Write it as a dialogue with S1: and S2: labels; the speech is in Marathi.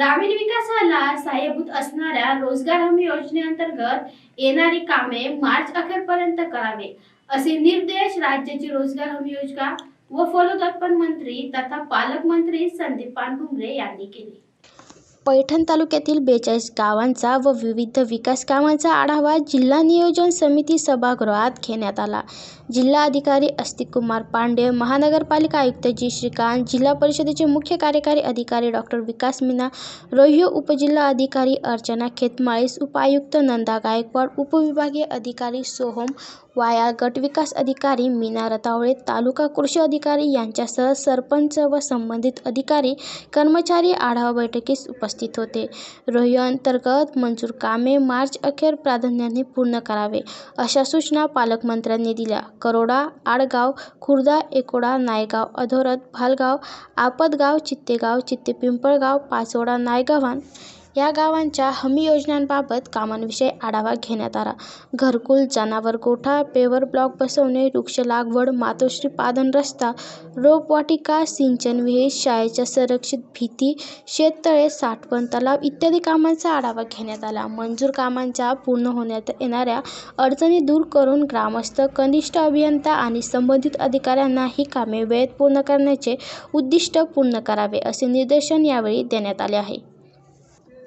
S1: ग्रामीण विकासाला सहाय्यभूत असणाऱ्या रोजगार हमी योजनेअंतर्गत येणारी कामे मार्च अखेरपर्यंत करावे असे निर्देश राज्याचे रोजगार हमी योजना व फलोत्पादन मंत्री तथा पालकमंत्री संदीप पानभुमरे यांनी केले.
S2: पैठण तालुक्यातील बेचाळीस गावांचा व विविध विकास कामांचा आढावा जिल्हा नियोजन समिती सभागृहात घेण्यात आला. जिल्हा अधिकारी अस्तिकुमार पांडे महानगरपालिका आयुक्त जी. श्रीकांत जिल्हा परिषदेचे मुख्य कार्यकारी अधिकारी डॉक्टर विकास मीना रोह्यो उपजिल्हा अधिकारी अर्चना खेतमाळीस उपायुक्त नंदा गायकवाड उपविभागीय अधिकारी सोहम वाया गटविकास अधिकारी मीना रतावळे तालुका कृषी अधिकारी यांच्यासह सरपंच व संबंधित अधिकारी कर्मचारी आढावा बैठकीस उपस्थित होते. रोह्यो अंतर्गत मंजूर कामे मार्च अखेर प्राधान्याने पूर्ण करावे अशा सूचना पालकमंत्र्यांनी दिल्या. करोडा आडगाव खुर्दा एकोडा नायगाव अधोरत भालगाव आपतगाव चित्तेगाव चित्तेपिंपळगाव पाचोडा नायगावान या गावांच्या हमी योजनांबाबत कामांविषयी आढावा घेण्यात आला. घरकुल जनावर गोठा पेवर ब्लॉक बसवणे वृक्ष लागवड मातोश्री पादन रस्ता रोपवाटिका सिंचन विहीर शाळेच्या संरक्षित भिंती शेततळे साठवण तलाव इत्यादी कामांचा आढावा घेण्यात आला. मंजूर कामांच्या पूर्ण होण्यात येणाऱ्या अडचणी दूर करून ग्रामस्थ कनिष्ठ अभियंता आणि संबंधित अधिकाऱ्यांना ही कामे वेळेत पूर्ण करण्याचे उद्दिष्ट पूर्ण करावे असे निर्देशन यावेळी देण्यात आले आहे.